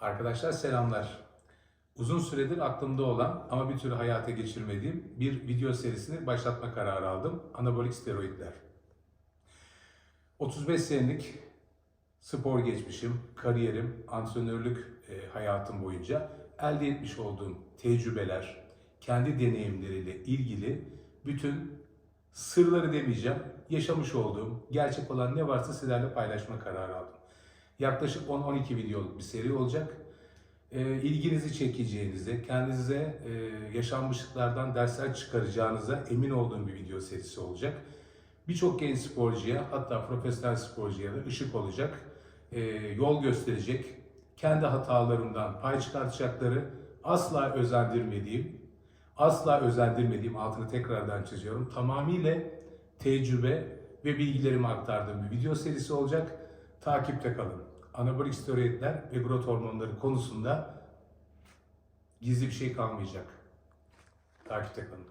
Arkadaşlar selamlar. Uzun süredir aklımda olan ama bir türlü hayata geçirmediğim bir video serisini başlatma kararı aldım. Anabolik steroidler. 35 senelik spor geçmişim, kariyerim, antrenörlük e, hayatım boyunca elde etmiş olduğum tecrübeler, kendi deneyimleriyle ilgili bütün sırları demeyeceğim, yaşamış olduğum, gerçek olan ne varsa sizlerle paylaşma kararı aldım. Yaklaşık 10-12 videoluk bir seri olacak. E, ilginizi çekeceğinize, kendinize e, yaşanmışlıklardan dersler çıkaracağınıza emin olduğum bir video serisi olacak. Birçok genç sporcuya hatta profesyonel sporcuya da ışık olacak, e, yol gösterecek, kendi hatalarımdan pay çıkartacakları, asla özendirmediğim, asla özendirmediğim altını tekrardan çiziyorum. Tamamıyla tecrübe ve bilgilerimi aktardığım bir video serisi olacak. Takipte kalın. Anabolik steroidler ve growth hormonları konusunda gizli bir şey kalmayacak. Takipte kalın.